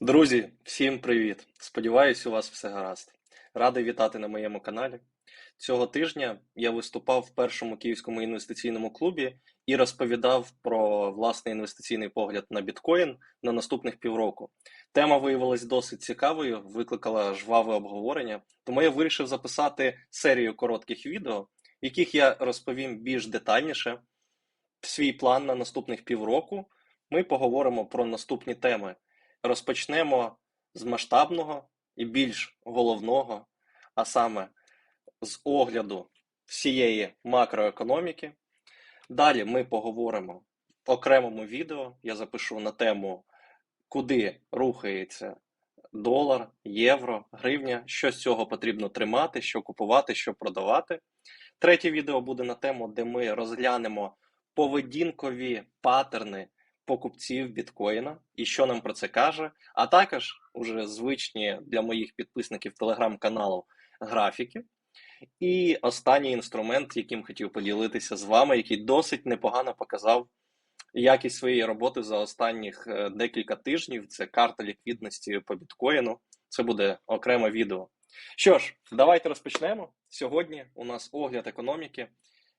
Друзі, всім привіт! Сподіваюсь, у вас все гаразд. Радий вітати на моєму каналі. Цього тижня я виступав в першому київському інвестиційному клубі і розповідав про власний інвестиційний погляд на біткоін на наступних півроку. Тема виявилась досить цікавою, викликала жваве обговорення, тому я вирішив записати серію коротких відео, в яких я розповім більш детальніше свій план на наступних півроку. Ми поговоримо про наступні теми. Розпочнемо з масштабного і більш головного, а саме з огляду всієї макроекономіки. Далі ми поговоримо в окремому відео. Я запишу на тему, куди рухається долар, євро, гривня, що з цього потрібно тримати, що купувати, що продавати. Третє відео буде на тему, де ми розглянемо поведінкові паттерни покупців біткоїна і що нам про це каже, а також уже звичні для моїх підписників телеграм-каналу графіки. І останній інструмент, яким хотів поділитися з вами, який досить непогано показав якість своєї роботи за останніх е, декілька тижнів. Це карта ліквідності по біткоїну. Це буде окреме відео. Що ж, давайте розпочнемо. Сьогодні у нас огляд економіки,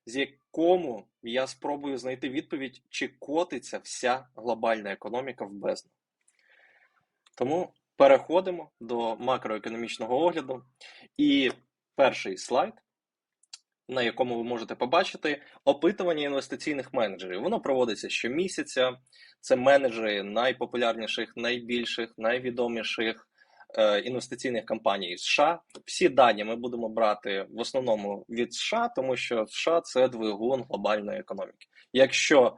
з якому я спробую знайти відповідь, чи котиться вся глобальна економіка в бездну. Тому переходимо до макроекономічного огляду. І перший слайд, на якому ви можете побачити опитування інвестиційних менеджерів. Воно проводиться щомісяця. Це менеджери найпопулярніших, найбільших, найвідоміших інвестиційних компаній США. Всі дані ми будемо брати в основному від США, тому що США це двигун глобальної економіки. Якщо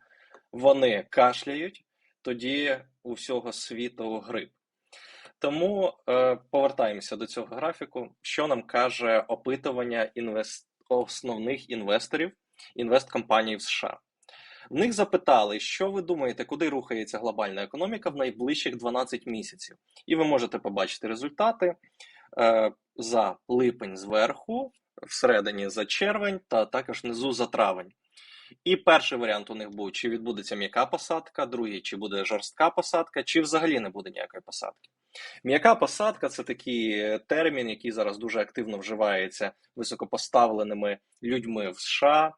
вони кашляють, тоді у всього світу грип. Тому е, повертаємося до цього графіку. Що нам каже опитування інвест... основних інвесторів інвесткомпаній в США? В них запитали, що ви думаєте, куди рухається глобальна економіка в найближчих 12 місяців. І ви можете побачити результати е, за липень зверху, всередині за червень, та також внизу за травень. І перший варіант у них був: чи відбудеться м'яка посадка, другий чи буде жорстка посадка, чи взагалі не буде ніякої посадки. М'яка посадка це такий термін, який зараз дуже активно вживається високопоставленими людьми в США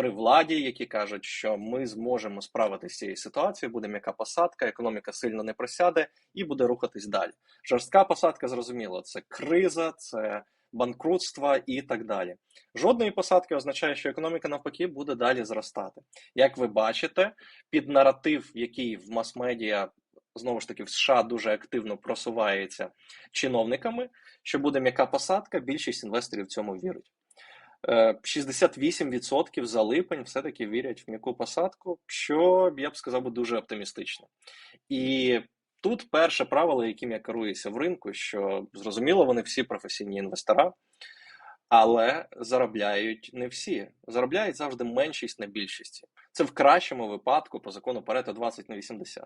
при владі, які кажуть, що ми зможемо справитися з цією ситуацією, буде м'яка посадка, економіка сильно не просяде і буде рухатись далі. Жорстка посадка, зрозуміло, це криза, це банкрутство і так далі. Жодної посадки означає, що економіка навпаки буде далі зростати. Як ви бачите, під наратив, який в мас-медіа знову ж таки в США дуже активно просувається чиновниками, що буде м'яка посадка, більшість інвесторів цьому вірить. 68% за липень все-таки вірять в м'яку посадку, що я б сказав дуже оптимістично. І тут перше правило, яким я керуюся в ринку, що зрозуміло, вони всі професійні інвестора, але заробляють не всі. Заробляють завжди меншість на більшості. Це в кращому випадку по закону Парето 20 на 80.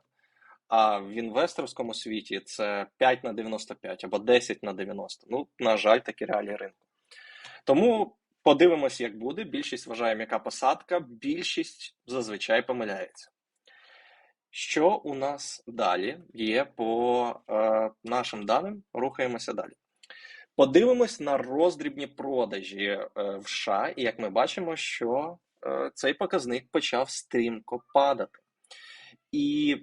А в інвесторському світі це 5 на 95 або 10 на 90. Ну, на жаль, такі реалії ринку. Тому подивимось, як буде. Більшість вважає м'яка посадка, більшість зазвичай помиляється. Що у нас далі є по е, нашим даним? Рухаємося далі. Подивимось на роздрібні продажі е, в США, і як ми бачимо, що е, цей показник почав стрімко падати. І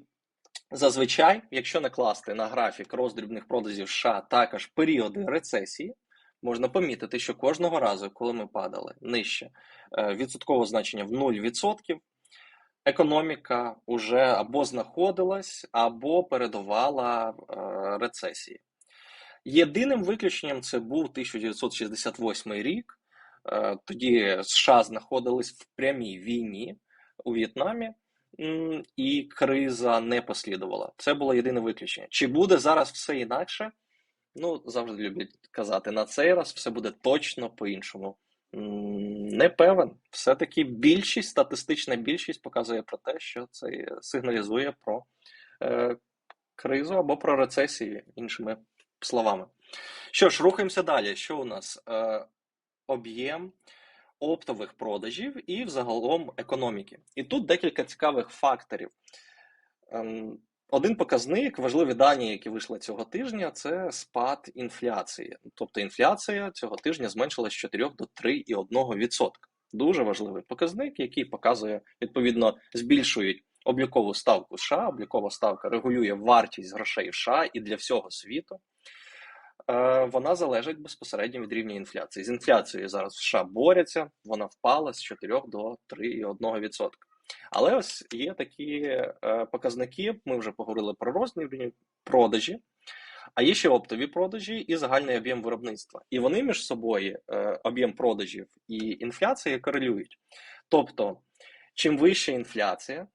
Зазвичай, якщо накласти на графік роздрібних продажів США також періоди рецесії, можна помітити, що кожного разу, коли ми падали нижче е, відсоткового значення в 0%, економіка вже або знаходилась, або передувала е, рецесії. Єдиним виключенням це був 1968 рік. Е, тоді США знаходились в прямій війні у В'єтнамі і криза не послідувала. Це було єдине виключення. Чи буде зараз все інакше? Ну, завжди люблять казати, на цей раз все буде точно по-іншому. Не певен. Все-таки більшість, статистична більшість показує про те, що це сигналізує про е, кризу або про рецесію, іншими словами. Що ж, рухаємося далі. Що у нас? Е, Об'єм оптових продажів і взагалом економіки. І тут декілька цікавих факторів. Ем, один показник, важливі дані, які вийшли цього тижня, це спад інфляції. Тобто інфляція цього тижня зменшилась з 4 до 3,1%. Дуже важливий показник, який показує, відповідно, збільшують облікову ставку США. Облікова ставка регулює вартість грошей США і для всього світу. Е, Вона залежить безпосередньо від рівня інфляції. З інфляцією зараз США борються, вона впала з 4 до 3,1%. Але ось є такі е, показники. Ми вже поговорили про розмірні продажі, а є ще оптові продажі і загальний об'єм виробництва. І вони між собою е, об'єм продажів і інфляція корелюють. Тобто, чим вища інфляція,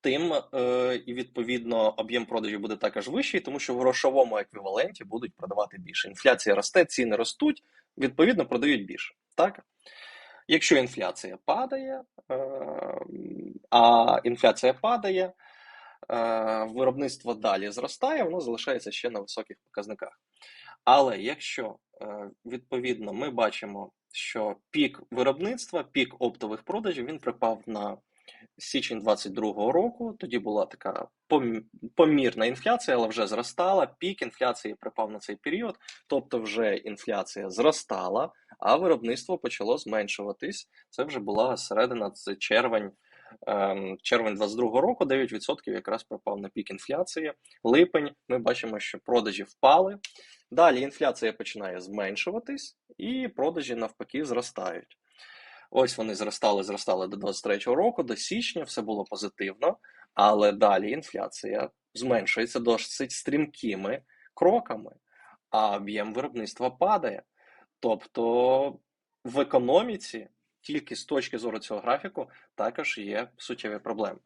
тим е, і відповідно об'єм продажів буде також вищий, тому що в грошовому еквіваленті будуть продавати більше. Інфляція росте, ціни ростуть, відповідно продають більше. Так? Якщо інфляція падає, е, а інфляція падає, е, виробництво далі зростає, воно залишається ще на високих показниках. Але якщо е, відповідно ми бачимо, що пік виробництва, пік оптових продажів він припав на січень 22-го року, тоді була така помірна інфляція, але вже зростала. Пік інфляції припав на цей період, тобто вже інфляція зростала, а виробництво почало зменшуватись. Це вже була середина, це червень. ем, Червень 22-го року 9% якраз пропав на пік інфляції. Липень ми бачимо, що продажі впали. Далі інфляція починає зменшуватись, і продажі навпаки зростають. Ось вони зростали, зростали до 23-го року, до січня, все було позитивно, але далі інфляція зменшується досить стрімкими кроками, а об'єм виробництва падає. Тобто в економіці, тільки з точки зору цього графіку, також є суттєві проблеми.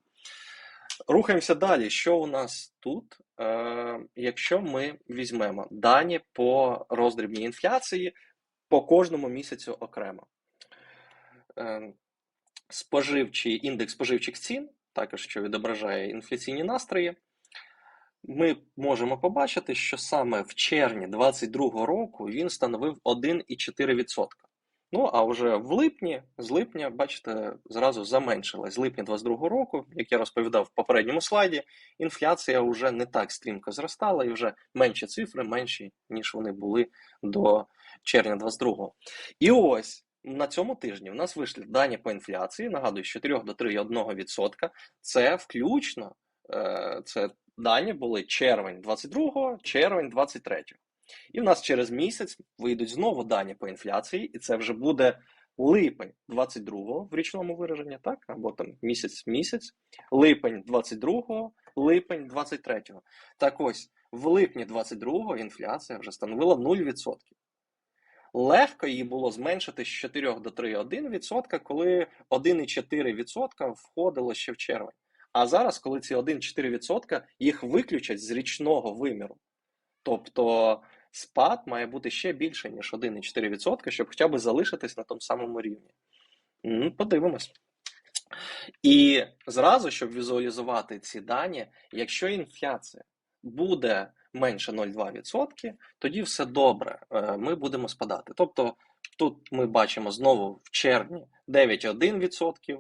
Рухаємося далі. Що у нас тут? Е, якщо ми візьмемо дані по роздрібній інфляції по кожному місяцю окремо. Е, споживчий індекс споживчих цін, також що відображає інфляційні настрої, ми можемо побачити, що саме в червні 2022 року він становив 1,4%. Ну, а вже в липні, з липня, бачите, зразу заменшилась. З липня 2022 року, як я розповідав в попередньому слайді, інфляція вже не так стрімко зростала, і вже менші цифри, менші, ніж вони були до червня 2022. І ось на цьому тижні у нас вийшли дані по інфляції. Нагадую, з 4 до 3,1%. Це включно, е, це дані були червень 22, червень 23. І в нас через місяць вийдуть знову дані по інфляції, і це вже буде липень 22 в річному вираженні, так? Або там місяць-місяць, липень 22, липень 23. Так ось, в липні 22 інфляція вже становила 0%. Легко її було зменшити з 4 до 3,1%, коли 1,4% входило ще в червень. А зараз, коли ці 1,4% їх виключать з річного виміру. Тобто спад має бути ще більше, ніж 1,4%, щоб хоча б залишитись на тому самому рівні. Ну, Подивимось. І зразу, щоб візуалізувати ці дані, якщо інфляція буде менше 0,2%, тоді все добре, е, ми будемо спадати. Тобто тут ми бачимо знову в червні 9,1%,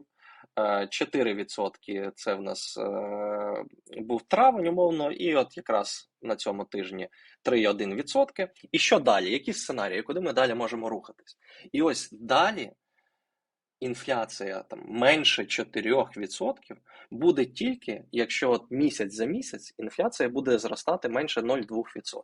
4% це в нас е, був травень, умовно, і от якраз на цьому тижні 3,1%. І що далі? Які сценарії, куди ми далі можемо рухатись? І ось далі інфляція там менше 4% буде тільки, якщо от місяць за місяць інфляція буде зростати менше 0,2%.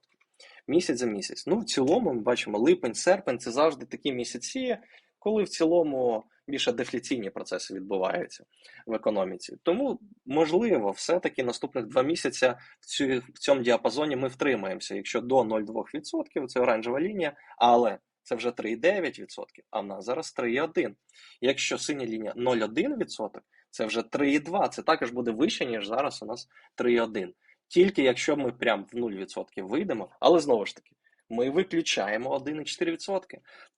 Місяць за місяць. Ну, в цілому, ми бачимо, липень, серпень це завжди такі місяці, коли в цілому більше дефляційні процеси відбуваються в економіці. Тому, можливо, все-таки наступних два місяці в, цю, в цьому діапазоні ми втримаємося, якщо до 0,2% це оранжева лінія, але це вже 3,9%, а в нас зараз 3,1%. Якщо синя лінія 0,1%, це вже 3,2%. Це також буде вище, ніж зараз у нас 3,1%. Тільки якщо ми прям в 0% вийдемо, але знову ж таки, ми виключаємо 1,4%.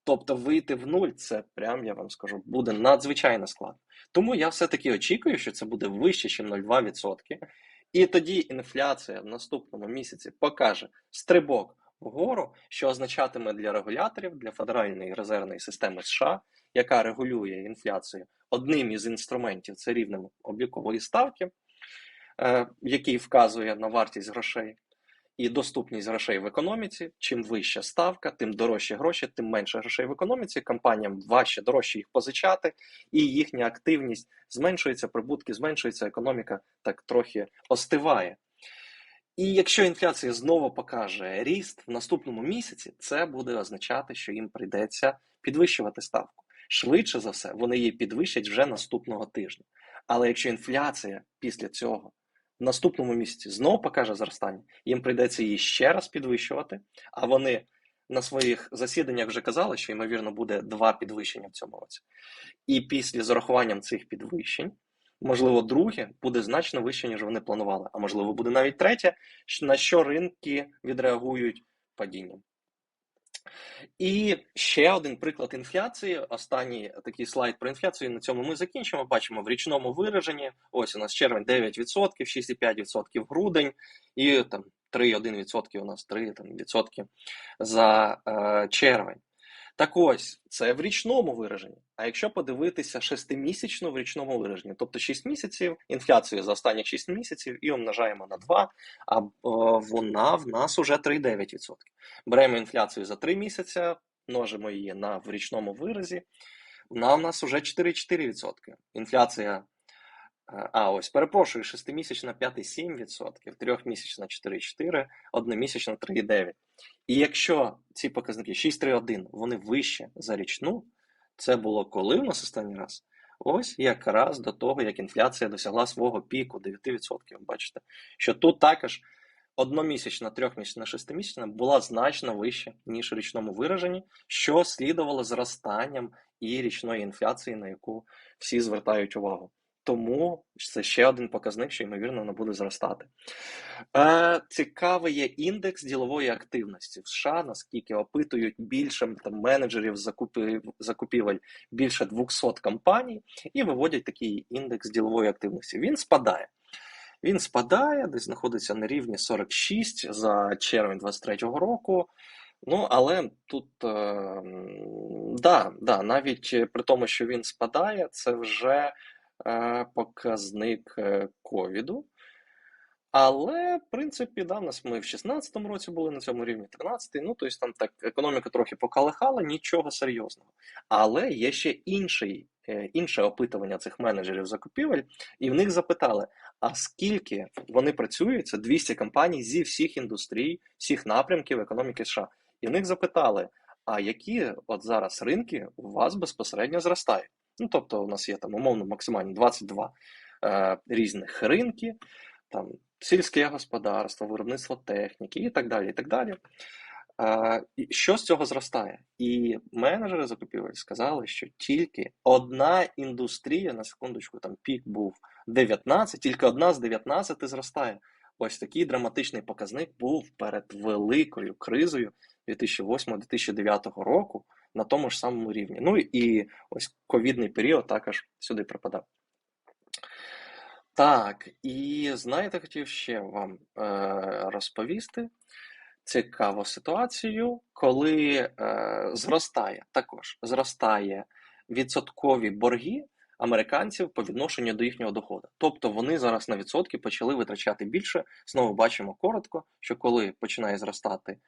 Тобто вийти в нуль, це прям, я вам скажу, буде надзвичайно складно. Тому я все-таки очікую, що це буде вище, ніж 0,2%. І тоді інфляція в наступному місяці покаже стрибок вгору, що означатиме для регуляторів, для Федеральної резервної системи США, яка регулює інфляцію одним із інструментів це рівнем облікової ставки. е, який вказує на вартість грошей і доступність грошей в економіці. Чим вища ставка, тим дорожчі гроші, тим менше грошей в економіці. Компаніям важче дорожче їх позичати, і їхня активність зменшується, прибутки зменшуються, економіка так трохи остиває. І якщо інфляція знову покаже ріст в наступному місяці, це буде означати, що їм прийдеться підвищувати ставку. Швидше за все, вони її підвищать вже наступного тижня. Але якщо інфляція після цього в наступному місяці знову покаже зростання, їм прийдеться її ще раз підвищувати. А вони на своїх засіданнях вже казали, що ймовірно буде два підвищення в цьому році. І після з урахуванням цих підвищень, можливо, друге буде значно вище, ніж вони планували. А можливо, буде навіть третє, на що ринки відреагують падінням. І ще один приклад інфляції. Останній такий слайд про інфляцію. На цьому ми закінчимо. Бачимо в річному вираженні. Ось у нас червень 9%, 6,5% грудень, і там 3,1% у нас 3 там, відсотки за е, червень. Так ось, це в річному вираженні. А якщо подивитися шестимісячно в річному вираженні, тобто 6 місяців, інфляцію за останні 6 місяців і умножаємо на 2, а вона в нас уже 3,9%. Беремо інфляцію за 3 місяці, множимо її на в річному виразі, вона в нас вже 4,4%. Інфляція, а ось, перепрошую, 6-місячна 5,7%, трьохмісячна 4,4%, одномісячна 3,9%. І якщо ці показники 6,3,1 вони вище за річну, це було коли в нас останній раз? Ось якраз до того, як інфляція досягла свого піку 9%. Бачите, що тут також одномісячна, трьохмісячна, шестимісячна була значно вища, ніж у річному вираженні, що слідувало зростанням і річної інфляції, на яку всі звертають увагу. Тому це ще один показник, що ймовірно вона буде зростати. Е, Цікавий є індекс ділової активності в США, наскільки опитують більше там, менеджерів закупів, закупівель більше 200 компаній і виводять такий індекс ділової активності. Він спадає. Він спадає, десь знаходиться на рівні 46 за червень 2023 року. Ну, але тут, е, да, да, навіть при тому, що він спадає, це вже показник е, ковіду. Але, в принципі, да, нас ми в 16-му році були на цьому рівні, 13-й, ну, тобто там так економіка трохи покалихала, нічого серйозного. Але є ще інший, е, інше опитування цих менеджерів закупівель, і в них запитали: а скільки вони працюють? Це 200 компаній зі всіх індустрій, всіх напрямків економіки США. І в них запитали: а які от зараз ринки у вас безпосередньо зростають? Ну, тобто, у нас є там умовно максимально 22 е, різних ринки, там сільське господарство, виробництво техніки і так далі. і так далі. Е, що з цього зростає? І менеджери закупівель сказали, що тільки одна індустрія, на секундочку, там пік був 19, тільки одна з 19 зростає. Ось такий драматичний показник був перед великою кризою 2008-2009 року на тому ж самому рівні. Ну і ось ковідний період також сюди припадав. Так, і знаєте, хотів ще вам е, розповісти цікаву ситуацію, коли е, зростає також зростає відсоткові борги американців по відношенню до їхнього доходу. Тобто вони зараз на відсотки почали витрачати більше. Знову бачимо коротко, що коли починає зростати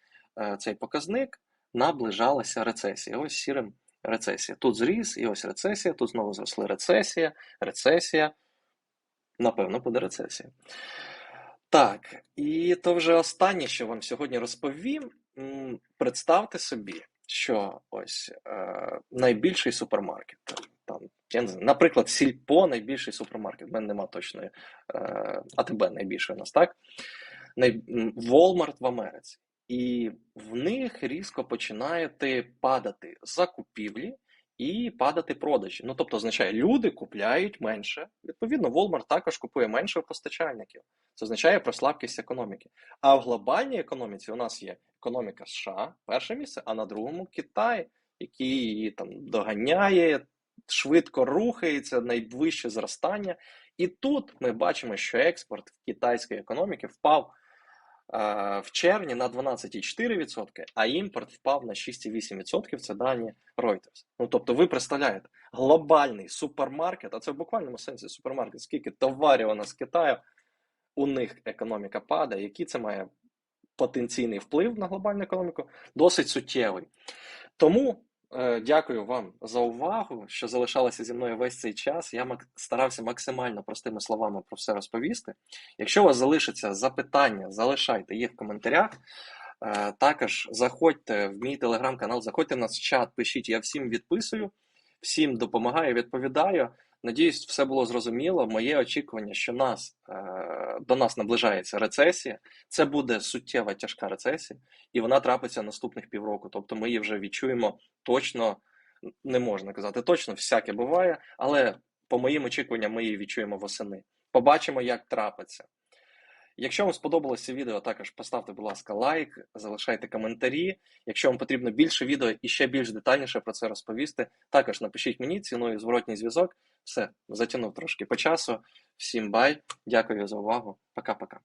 е, цей показник, наближалася рецесія. Ось сірим рецесія. Тут зріс, і ось рецесія, тут знову зросли рецесія, рецесія. Напевно, буде рецесія. Так, і то вже останнє, що вам сьогодні розповім. Представте собі, що ось е, найбільший супермаркет. Там, я не знаю, Наприклад, Сільпо найбільший супермаркет. В мене нема точної е, АТБ найбільший у нас, так? Walmart в Америці. І в них різко починають падати закупівлі і падати продажі. Ну, тобто, означає, люди купляють менше. Відповідно, Walmart також купує менше постачальників. Це означає про слабкість економіки. А в глобальній економіці у нас є економіка США, перше місце, а на другому Китай, який її там доганяє, швидко рухається, найвище зростання. І тут ми бачимо, що експорт китайської економіки впав в червні на 12,4%, а імпорт впав на 6,8%. Це дані Reuters. Ну тобто, ви представляєте глобальний супермаркет, а це в буквальному сенсі супермаркет, скільки товарів у нас з Китаю у них економіка падає, який це має потенційний вплив на глобальну економіку, досить суттєвий. Тому дякую вам за увагу, що залишалися зі мною весь цей час. Я старався максимально простими словами про все розповісти. Якщо у вас залишаться запитання, залишайте їх в коментарях. Е, Також заходьте в мій телеграм-канал, заходьте в нас в чат, пишіть, я всім відписую, всім допомагаю, відповідаю. Надіюсь, все було зрозуміло. Моє очікування, що нас, е, до нас наближається рецесія, це буде суттєва тяжка рецесія, і вона трапиться наступних півроку. Тобто ми її вже відчуємо точно, не можна казати точно, всяке буває, але по моїм очікуванням ми її відчуємо восени. Побачимо, як трапиться. Якщо вам сподобалося відео, також поставте, будь ласка, лайк, залишайте коментарі. Якщо вам потрібно більше відео і ще більш детальніше про це розповісти, також напишіть мені, ціною зворотній зв'язок. Все, затягнув трошки по часу. Всім бай, дякую за увагу. Пока-пока.